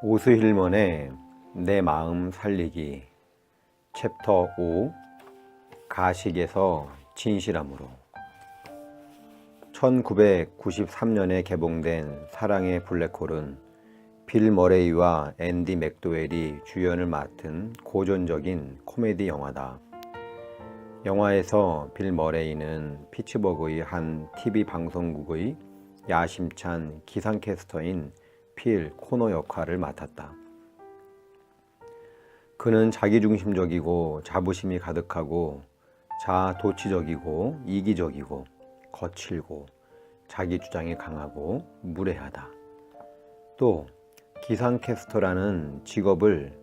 오스힐먼의 내 마음 살리기 챕터 5 가식에서 진실함으로 1993년에 개봉된 사랑의 블랙홀은 빌 머레이와 앤디 맥도웰이 주연을 맡은 고전적인 코미디 영화다. 영화에서 빌 머레이는 피츠버그의 한 TV 방송국의 야심찬 기상캐스터인 필 코너 역할을 맡았다. 그는 자기중심적이고 자부심이 가득하고 자도취적이고 이기적이고 거칠고 자기 주장이 강하고 무례하다. 또 기상캐스터라는 직업을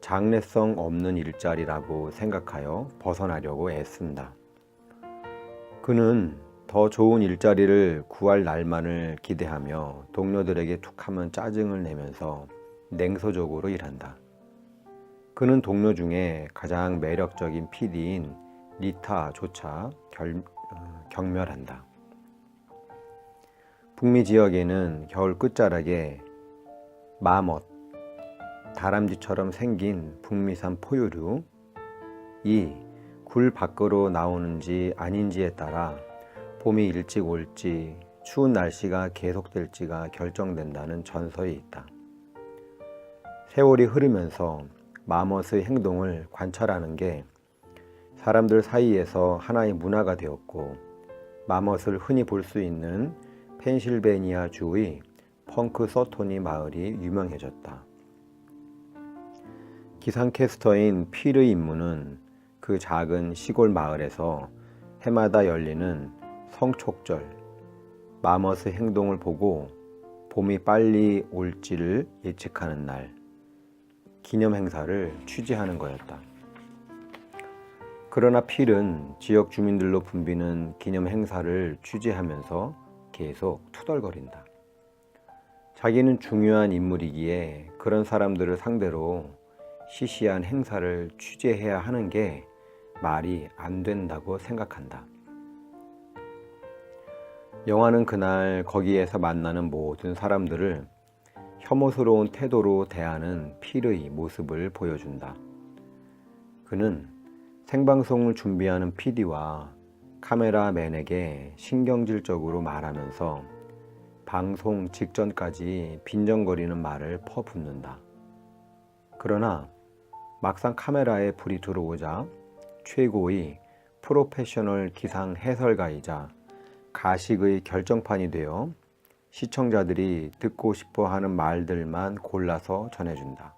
장래성 없는 일자리라고 생각하여 벗어나려고 애쓴다. 그는 더 좋은 일자리를 구할 날만을 기대하며 동료들에게 툭하면 짜증을 내면서 냉소적으로 일한다. 그는 동료 중에 가장 매력적인 PD인 리타조차 결, 어, 경멸한다. 북미 지역에는 겨울 끝자락에 마멋, 다람쥐처럼 생긴 북미산 포유류, 이 굴 밖으로 나오는지 아닌지에 따라 봄이 일찍 올지 추운 날씨가 계속될지가 결정된다는 전설이 있다. 세월이 흐르면서 마멋의 행동을 관찰하는 게 사람들 사이에서 하나의 문화가 되었고 마멋을 흔히 볼 수 있는 펜실베니아 주의 펑크 서토니 마을이 유명해졌다. 기상캐스터인 필의 임무는 그 작은 시골 마을에서 해마다 열리는 성촉절, 마멋의 행동을 보고 봄이 빨리 올지를 예측하는 날, 기념 행사를 취재하는 거였다. 그러나 필은 지역 주민들로 붐비는 기념 행사를 취재하면서 계속 투덜거린다. 자기는 중요한 인물이기에 그런 사람들을 상대로 시시한 행사를 취재해야 하는 게 말이 안 된다고 생각한다. 영화는 그날 거기에서 만나는 모든 사람들을 혐오스러운 태도로 대하는 필의 모습을 보여준다. 그는 생방송을 준비하는 PD와 카메라맨에게 신경질적으로 말하면서 방송 직전까지 빈정거리는 말을 퍼붓는다. 그러나 막상 카메라에 불이 들어오자 최고의 프로페셔널 기상 해설가이자 가식의 결정판이 되어 시청자들이 듣고 싶어 하는 말들만 골라서 전해준다.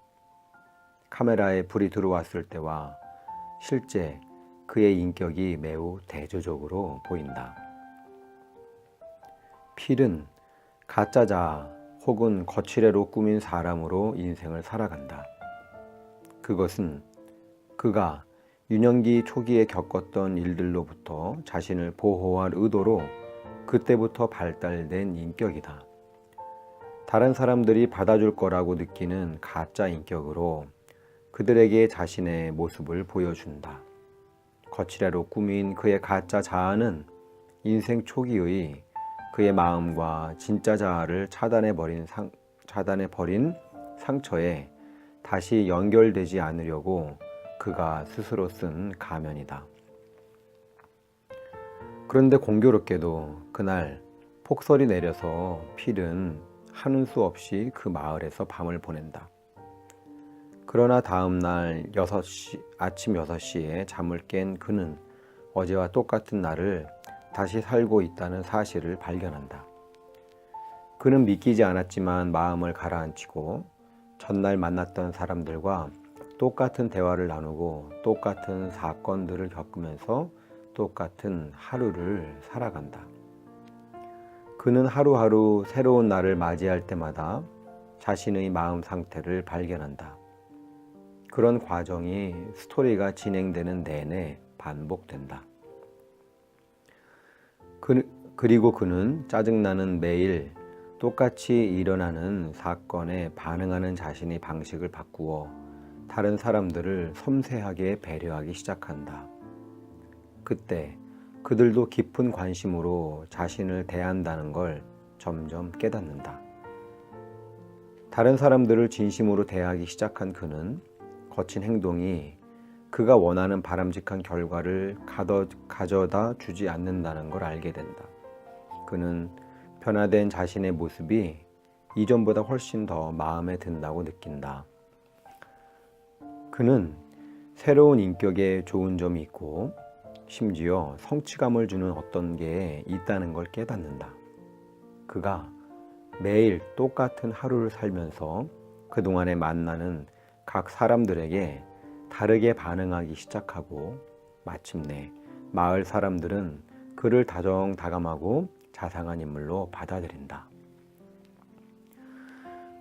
카메라에 불이 들어왔을 때와 실제 그의 인격이 매우 대조적으로 보인다. 필은 가짜자 혹은 거칠애로 꾸민 사람으로 인생을 살아간다. 그것은 그가 유년기 초기에 겪었던 일들로부터 자신을 보호할 의도로 그때부터 발달된 인격이다. 다른 사람들이 받아줄 거라고 느끼는 가짜 인격으로 그들에게 자신의 모습을 보여준다. 거칠애로 꾸민 그의 가짜 자아는 인생 초기의 그의 마음과 진짜 자아를 차단해 버린 상, 차단해 버린 상처에 다시 연결되지 않으려고 그가 스스로 쓴 가면이다. 그런데 공교롭게도 그날 폭설이 내려서 필은 하는 수 없이 그 마을에서 밤을 보낸다. 그러나 다음 날 6시, 아침 6시에 잠을 깬 그는 어제와 똑같은 날을 다시 살고 있다는 사실을 발견한다. 그는 믿기지 않았지만 마음을 가라앉히고 전날 만났던 사람들과 똑같은 대화를 나누고 똑같은 사건들을 겪으면서 똑같은 하루를 살아간다. 그는 하루하루 새로운 날을 맞이할 때마다 자신의 마음 상태를 발견한다. 그런 과정이 스토리가 진행되는 내내 반복된다. 그, 그리고 그는 짜증나는 매일 똑같이 일어나는 사건에 반응하는 자신의 방식을 바꾸어 다른 사람들을 섬세하게 배려하기 시작한다. 그때 그들도 깊은 관심으로 자신을 대한다는 걸 점점 깨닫는다. 다른 사람들을 진심으로 대하기 시작한 그는 거친 행동이 그가 원하는 바람직한 결과를 가져다 주지 않는다는 걸 알게 된다. 그는 변화된 자신의 모습이 이전보다 훨씬 더 마음에 든다고 느낀다. 그는 새로운 인격에 좋은 점이 있고 심지어 성취감을 주는 어떤 게 있다는 걸 깨닫는다. 그가 매일 똑같은 하루를 살면서 그동안에 만나는 각 사람들에게 다르게 반응하기 시작하고 마침내 마을 사람들은 그를 다정다감하고 자상한 인물로 받아들인다.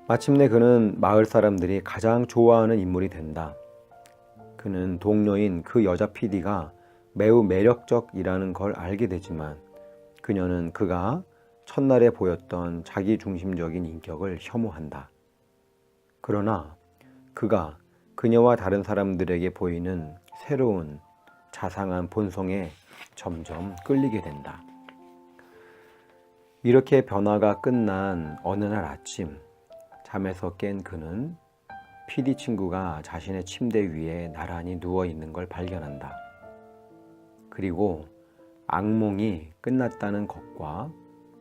마침내 그는 마을 사람들이 가장 좋아하는 인물이 된다. 그는 동료인 그 여자 PD가 매우 매력적이라는 걸 알게 되지만 그녀는 그가 첫날에 보였던 자기 중심적인 인격을 혐오한다. 그러나 그가 그녀와 다른 사람들에게 보이는 새로운 자상한 본성에 점점 끌리게 된다. 이렇게 변화가 끝난 어느 날 아침, 잠에서 깬 그는 PD 친구가 자신의 침대 위에 나란히 누워 있는 걸 발견한다. 그리고 악몽이 끝났다는 것과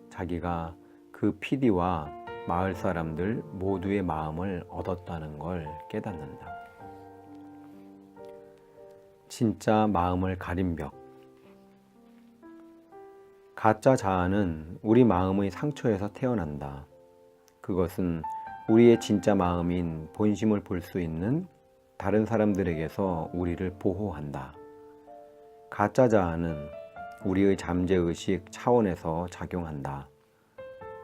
자기가 그 PD와 마을 사람들 모두의 마음을 얻었다는 걸 깨닫는다. 진짜 마음을 가린 벽. 가짜 자아는 우리 마음의 상처에서 태어난다. 그것은 우리의 진짜 마음인 본심을 볼 수 있는 다른 사람들에게서 우리를 보호한다. 가짜 자아는 우리의 잠재의식 차원에서 작용한다.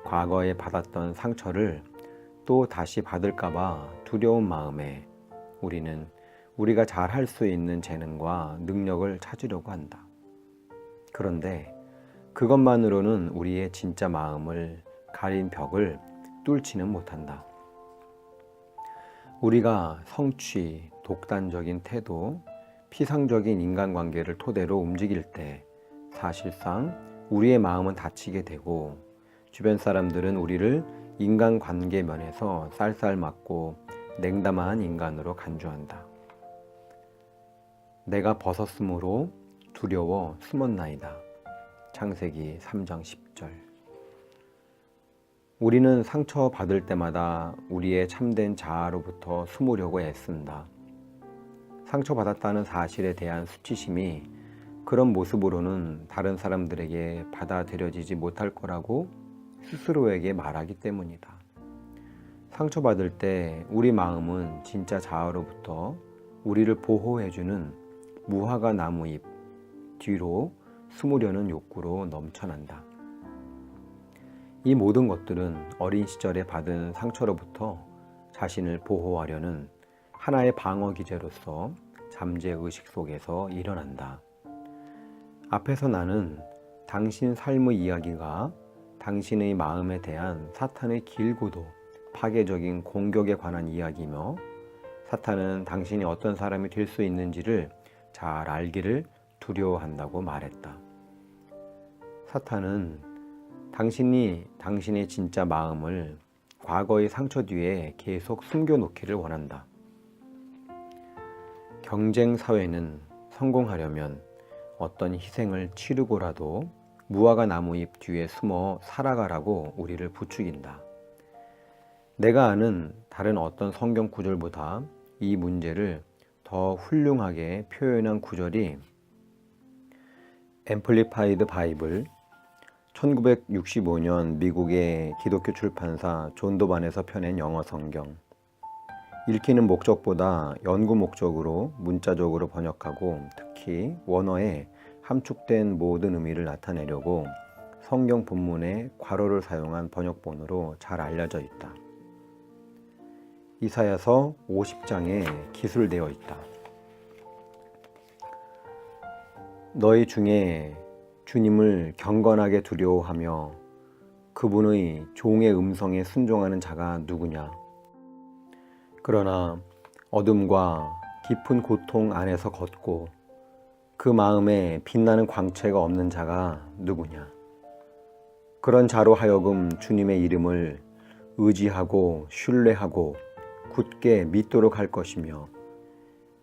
과거에 받았던 상처를 또 다시 받을까봐 두려운 마음에 우리는 우리가 잘 할 수 있는 재능과 능력을 찾으려고 한다. 그런데 그것만으로는 우리의 진짜 마음을 가린 벽을 뚫지는 못한다. 우리가 성취, 독단적인 태도, 피상적인 인간관계를 토대로 움직일 때 사실상 우리의 마음은 다치게 되고 주변 사람들은 우리를 인간관계 면에서 쌀쌀 맞고 냉담한 인간으로 간주한다. 내가 벗었으므로 두려워 숨었나이다. 창세기 3장 10절. 우리는 상처받을 때마다 우리의 참된 자아로부터 숨으려고 애쓴다. 상처받았다는 사실에 대한 수치심이 그런 모습으로는 다른 사람들에게 받아들여지지 못할 거라고 스스로에게 말하기 때문이다. 상처받을 때 우리 마음은 진짜 자아로부터 우리를 보호해주는 무화과 나무잎 뒤로 숨으려는 욕구로 넘쳐난다. 이 모든 것들은 어린 시절에 받은 상처로부터 자신을 보호하려는 하나의 방어 기제로서 잠재 의식 속에서 일어난다. 앞에서 나는 당신 삶의 이야기가 당신의 마음에 대한 사탄의 길고도 파괴적인 공격에 관한 이야기며 사탄은 당신이 어떤 사람이 될 수 있는지를 잘 알기를 두려워한다고 말했다. 사탄은 당신이 당신의 진짜 마음을 과거의 상처 뒤에 계속 숨겨놓기를 원한다. 경쟁 사회는 성공하려면 어떤 희생을 치르고라도 무화과 나무 잎 뒤에 숨어 살아가라고 우리를 부추긴다. 내가 아는 다른 어떤 성경 구절보다 이 문제를 더 훌륭하게 표현한 구절이 앰플리파이드 바이블 1965년 미국의 기독교 출판사 존 도반에서 펴낸 영어 성경 읽히는 목적보다 연구 목적으로 문자적으로 번역하고 특히 원어에 함축된 모든 의미를 나타내려고 성경 본문에 괄호를 사용한 번역본으로 잘 알려져 있다. 이사야서 50장에 기술되어 있다. 너희 중에 주님을 경건하게 두려워하며 그분의 종의 음성에 순종하는 자가 누구냐? 그러나 어둠과 깊은 고통 안에서 걷고 그 마음에 빛나는 광채가 없는 자가 누구냐? 그런 자로 하여금 주님의 이름을 의지하고 신뢰하고 굳게 믿도록 할 것이며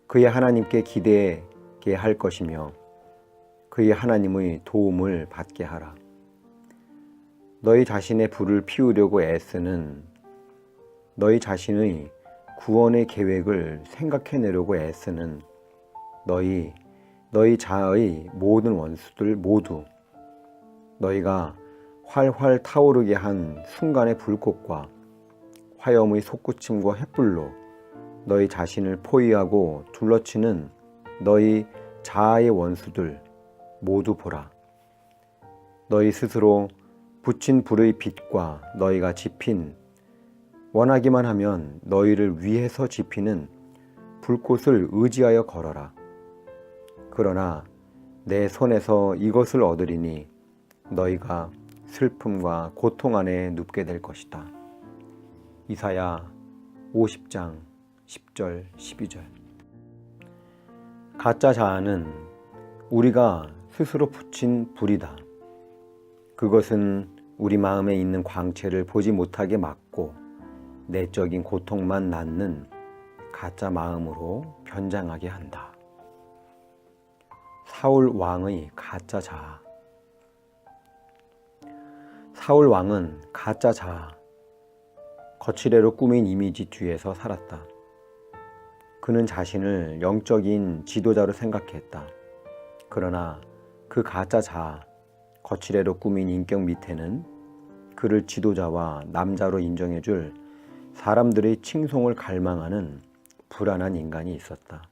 그의 하나님께 기대게 할 것이며 그의 하나님의 도움을 받게 하라. 너희 자신의 불을 피우려고 애쓰는 너희 자신의 구원의 계획을 생각해내려고 애쓰는 너희 너희 자의 모든 원수들 모두 너희가 활활 타오르게 한 순간의 불꽃과 화염의 솟구침과 횃불로 너희 자신을 포위하고 둘러치는 너희 자아의 원수들 모두 보라. 너희 스스로 붙인 불의 빛과 너희가 지핀 원하기만 하면 너희를 위해서 지피는 불꽃을 의지하여 걸어라. 그러나 내 손에서 이것을 얻으리니 너희가 슬픔과 고통 안에 눕게 될 것이다. 이사야 50장 10절 12절 가짜 자아는 우리가 스스로 붙인 불이다. 그것은 우리 마음에 있는 광채를 보지 못하게 막고 내적인 고통만 낳는 가짜 마음으로 변장하게 한다. 사울 왕의 가짜 자아. 사울 왕은 가짜 자아, 거칠애로 꾸민 이미지 뒤에서 살았다. 그는 자신을 영적인 지도자로 생각했다. 그러나 그 가짜 자아, 거칠애로 꾸민 인격 밑에는 그를 지도자와 남자로 인정해줄 사람들의 칭송을 갈망하는 불안한 인간이 있었다.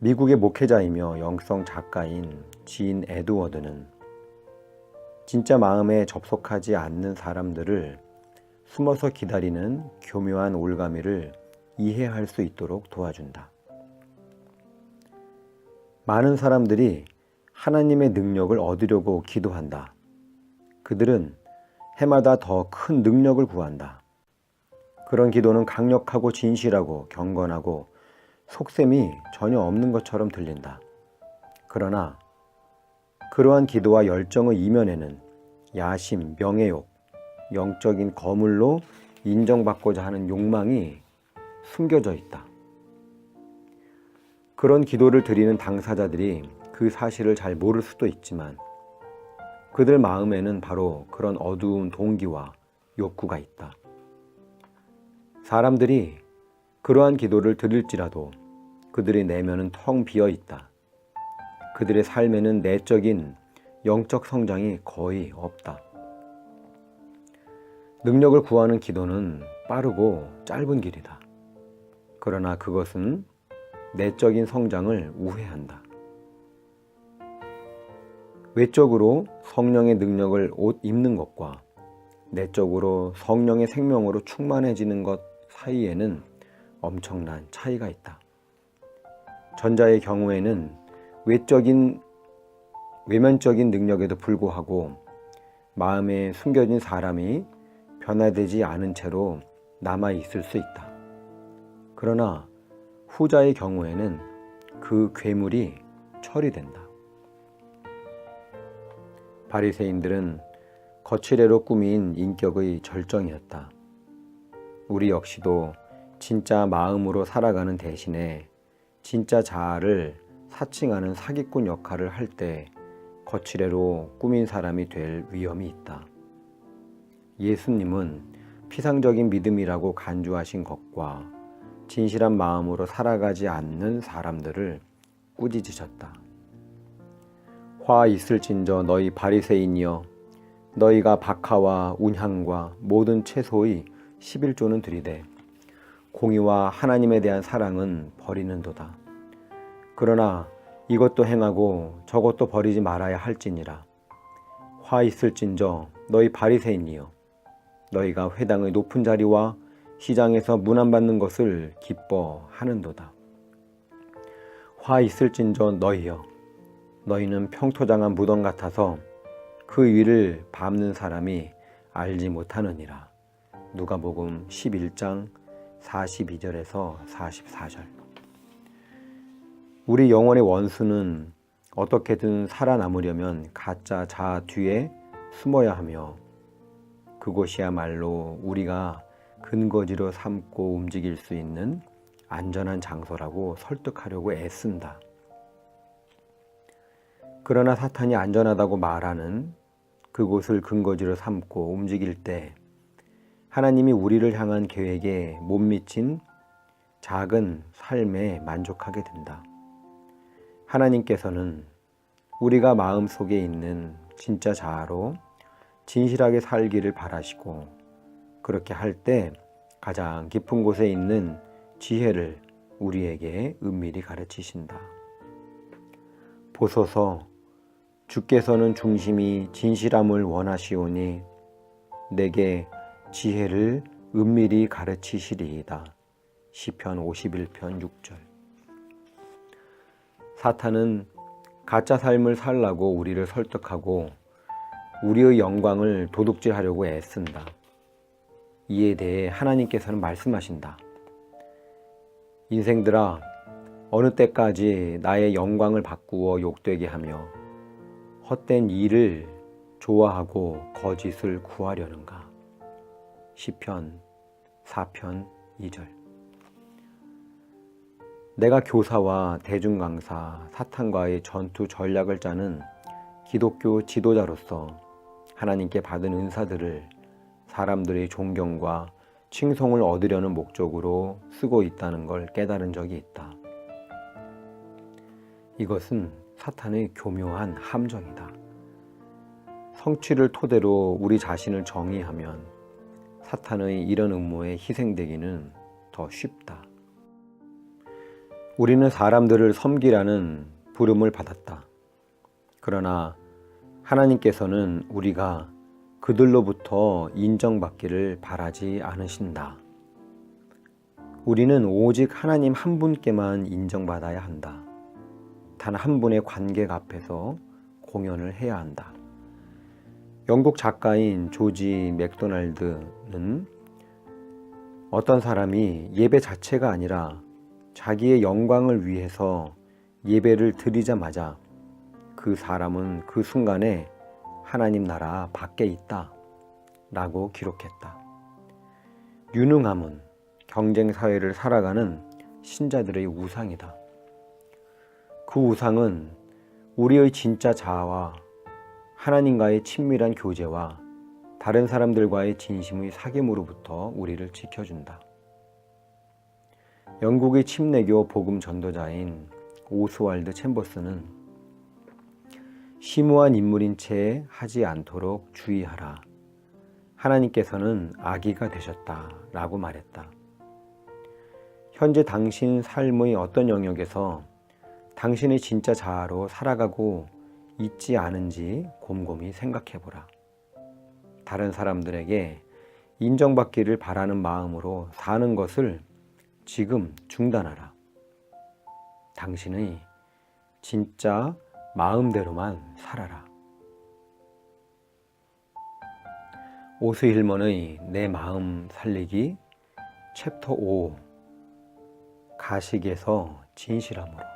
미국의 목회자이며 영성 작가인 지인 에드워드는 진짜 마음에 접속하지 않는 사람들을 숨어서 기다리는 교묘한 올가미를 이해할 수 있도록 도와준다. 많은 사람들이 하나님의 능력을 얻으려고 기도한다. 그들은 해마다 더 큰 능력을 구한다. 그런 기도는 강력하고 진실하고 경건하고 속셈이 전혀 없는 것처럼 들린다. 그러나 그러한 기도와 열정의 이면에는 야심, 명예욕, 영적인 거물로 인정받고자 하는 욕망이 숨겨져 있다. 그런 기도를 드리는 당사자들이 그 사실을 잘 모를 수도 있지만 그들 마음에는 바로 그런 어두운 동기와 욕구가 있다. 사람들이 그러한 기도를 드릴지라도 그들의 내면은 텅 비어 있다. 그들의 삶에는 내적인 영적 성장이 거의 없다. 능력을 구하는 기도는 빠르고 짧은 길이다. 그러나 그것은 내적인 성장을 우회한다. 외적으로 성령의 능력을 옷 입는 것과 내적으로 성령의 생명으로 충만해지는 것 사이에는 엄청난 차이가 있다. 전자의 경우에는 외적인 외면적인 능력에도 불구하고 마음에 숨겨진 사람이 변화되지 않은 채로 남아 있을 수 있다. 그러나 후자의 경우에는 그 괴물이 처리된다. 바리새인들은 거칠애로 꾸민 인격의 절정이었다. 우리 역시도 진짜 마음으로 살아가는 대신에 진짜 자아를 사칭하는 사기꾼 역할을 할 때 거칠애로 꾸민 사람이 될 위험이 있다. 예수님은 피상적인 믿음이라고 간주하신 것과 진실한 마음으로 살아가지 않는 사람들을 꾸짖으셨다. 화 있을진저 너희 바리새인이여 너희가 박하와 운향과 모든 채소의 11조는 들이되 공의와 하나님에 대한 사랑은 버리는도다. 그러나 이것도 행하고 저것도 버리지 말아야 할지니라. 화 있을진저 너희 바리새인이여 너희가 회당의 높은 자리와 시장에서 문안 받는 것을 기뻐하는도다. 화 있을진저 너희여 너희는 평토장한 무덤 같아서 그 위를 밟는 사람이 알지 못하느니라. 누가복음 11장 42절에서 44절. 우리 영혼의 원수는 어떻게든 살아남으려면 가짜 자아 뒤에 숨어야 하며 그곳이야말로 우리가 근거지로 삼고 움직일 수 있는 안전한 장소라고 설득하려고 애쓴다. 그러나 사탄이 안전하다고 말하는 그곳을 근거지로 삼고 움직일 때 하나님이 우리를 향한 계획에 못 미친 작은 삶에 만족하게 된다. 하나님께서는 우리가 마음속에 있는 진짜 자아로 진실하게 살기를 바라시고 그렇게 할 때 가장 깊은 곳에 있는 지혜를 우리에게 은밀히 가르치신다. 보소서 주께서는 중심이 진실함을 원하시오니 내게 지혜를 은밀히 가르치시리이다. 시편 51편 6절. 사탄은 가짜 삶을 살라고 우리를 설득하고 우리의 영광을 도둑질하려고 애쓴다. 이에 대해 하나님께서는 말씀하신다. 인생들아, 어느 때까지 나의 영광을 바꾸어 욕되게 하며 헛된 일을 좋아하고 거짓을 구하려는가? 시편 4편 2절. 내가 교사와 대중 강사, 사탄과의 전투 전략을 짜는 기독교 지도자로서 하나님께 받은 은사들을 사람들의 존경과 칭송을 얻으려는 목적으로 쓰고 있다는 걸 깨달은 적이 있다. 이것은 사탄의 교묘한 함정이다. 성취를 토대로 우리 자신을 정의하면 사탄의 이런 음모에 희생되기는 더 쉽다. 우리는 사람들을 섬기라는 부름을 받았다. 그러나 하나님께서는 우리가 그들로부터 인정받기를 바라지 않으신다. 우리는 오직 하나님 한 분께만 인정받아야 한다. 단 한 분의 관객 앞에서 공연을 해야 한다. 영국 작가인 조지 맥도날드 는 어떤 사람이 예배 자체가 아니라 자기의 영광을 위해서 예배를 드리자마자 그 사람은 그 순간에 하나님 나라 밖에 있다 라고 기록했다. 유능함은 경쟁 사회를 살아가는 신자들의 우상이다. 그 우상은 우리의 진짜 자아와 하나님과의 친밀한 교제와 다른 사람들과의 진심의 사귐으로부터 우리를 지켜준다. 영국의 침례교 복음 전도자인 오스왈드 챔버스는 심오한 인물인 채 하지 않도록 주의하라. 하나님께서는 아기가 되셨다. 라고 말했다. 현재 당신 삶의 어떤 영역에서 당신의 진짜 자아로 살아가고 있지 않은지 곰곰이 생각해 보라. 다른 사람들에게 인정받기를 바라는 마음으로 사는 것을 지금 중단하라. 당신의 진짜 마음대로만 살아라. 오스 힐먼의 내 마음 살리기 챕터 5 가식에서 진실함으로